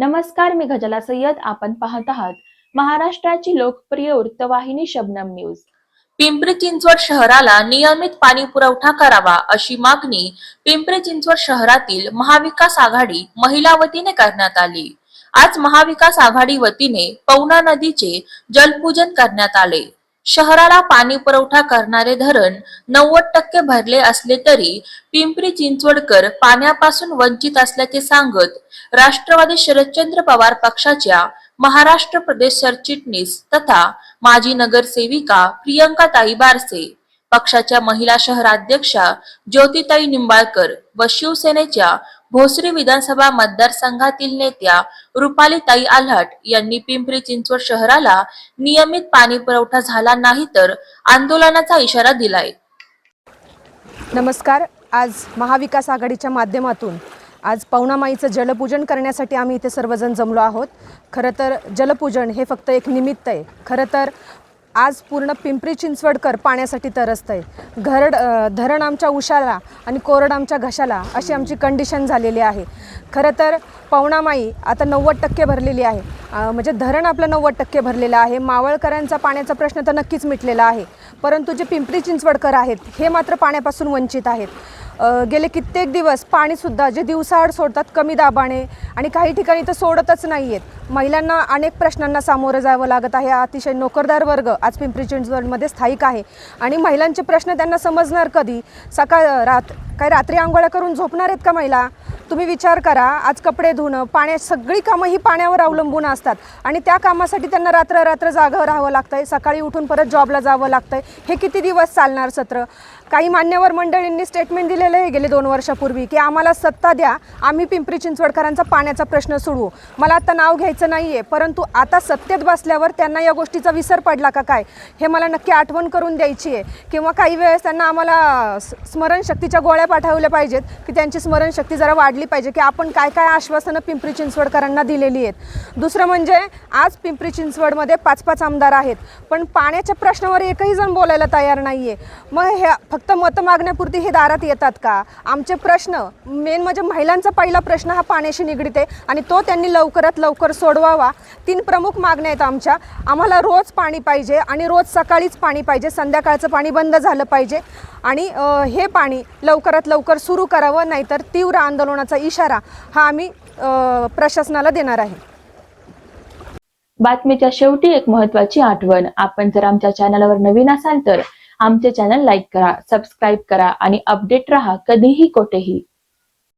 नमस्कार मी गजला सय्यद. आपण पाहत आहात महाराष्ट्राची लोकप्रिय वृत्तवाहिनी शबनम न्यूज. पिंपरी चिंचवड शहराला नियमित पाणी पुरवठा करावा अशी मागणी पिंपरी चिंचवड शहरातील महाविकास आघाडी महिला वतीने करण्यात आली. आज महाविकास आघाडी वतीने पवना नदीचे जलपूजन करण्यात आले. शहराला पाणी पुरवठा करणारे धरण नव्वद टक्के भरले असले तरी पिंपरी चिंचवडकर पाण्यापासून वंचित असल्याचे सांगत राष्ट्रवादी शरदचंद्र पवार पक्षाच्या महाराष्ट्र प्रदेश सरचिटणीस तथा माजी नगरसेविका प्रियंकाताई बारसे पक्षाच्या महिला शहराध्यक्षा ज्योतिताई निंबाळकर व शिवसेनेच्या भोसरी विधानसभा मतदारसंघातील नेत्या रुपालीताई आल्हाट यांनी पिंपरी चिंचवड शहराला नियमित पाणी पुरवठा झाला नाही तर आंदोलनाचा इशारा दिलाय. नमस्कार. आज महाविकास आघाडीच्या माध्यमातून आज पवनामाईचं जलपूजन करण्यासाठी आम्ही इथे सर्वजण जमलो आहोत. खरं तर जलपूजन हे फक्त एक निमित्त आहे. खरं तर आज पूर्ण पिंपरी चिंचवडकर पाण्यासाठी तरसत आहे घरड धरण आमच्या उशाला आणि कोरड आमच्या घशाला अशी आमची कंडिशन झालेली आहे. खरं तर पवनामाई आता नव्वद टक्के भरलेली आहे. म्हणजे धरण आपलं नव्वद टक्के भरलेलं आहे. मावळकरांचा पाण्याचा प्रश्न तर नक्कीच मिटलेला आहे. परंतु जे पिंपरी चिंचवडकर आहेत हे मात्र पाण्यापासून वंचित आहेत. गेले कित्येक दिवस पाणीसुद्धा जे दिवसाआड सोडतात कमी दाबाने आणि काही ठिकाणी तर सोडतच नाही आहेत महिलांना अनेक प्रश्नांना सामोरं जावं लागत आहे. अतिशय नोकरदार वर्ग आज पिंपरी चिंचवडमध्ये स्थायिक आहे. आणि महिलांचे प्रश्न त्यांना समजणार कधी? सकाळ रात काय रात्री आंघोळ्या करून झोपणार आहेत का महिला? तुम्ही विचार करा आज कपडे धुणं पाण्या सगळी कामं ही पाण्यावर अवलंबून असतात. आणि त्या कामासाठी त्यांना रात्र रात्र जागं राहावं लागतं आहे सकाळी उठून परत जॉबला जावं लागतं आहे हे किती दिवस चालणार सत्र? काही मान्यवर मंडळींनी स्टेटमेंट दिलेलं आहे गेले दोन वर्षापूर्वी की आम्हाला सत्ता द्या आम्ही पिंपरी चिंचवडकरांचा पाण्याचा प्रश्न सोडवू. मला आता नाव घ्यायचं नाही आहे परंतु आता सत्तेत बसल्यावर त्यांना या गोष्टीचा विसर पडला का काय? हे मला नक्की आठवण करून द्यायची आहे किंवा काही वेळेस त्यांना आम्हाला स्मरणशक्तीच्या गोळ्या पाठवल्या पाहिजेत की त्यांची स्मरणशक्ती जरा वाढली पाहिजे की आपण काय काय आश्वासनं पिंपरी चिंचवडकरांना दिलेली आहेत. दुसरं म्हणजे आज पिंपरी चिंचवडमध्ये पाच पाच आमदार आहेत. पण पाण्याच्या प्रश्नावर एकही जण बोलायला तयार नाही आहे मग हे फक्त मतं मागण्यापुरती हे दारात येतात का? आमचे प्रश्न मेन म्हणजे महिलांचा पहिला प्रश्न हा पाण्याशी निगडीत आहे आणि तो त्यांनी लवकरात लवकर सोडवावा. तीन प्रमुख मागण्या आहेत आमच्या. आम्हाला रोज पाणी पाहिजे आणि रोज सकाळीच पाणी पाहिजे. संध्याकाळचं पाणी बंद झालं पाहिजे. आणि हे पाणी लवकरात लवकर सुरू करावं नाहीतर तीव्र आंदोलनात करण्याचा इशारा हा आम्ही प्रशासनाला देणार आहे. बातमीच्या शेवटी एक महत्वाची आठवण. आपण जर आमच्या चॅनलवर नवीन असाल तर आमचे चॅनल लाईक करा सबस्क्राईब करा आणि अपडेट राहा कधीही कोठेही.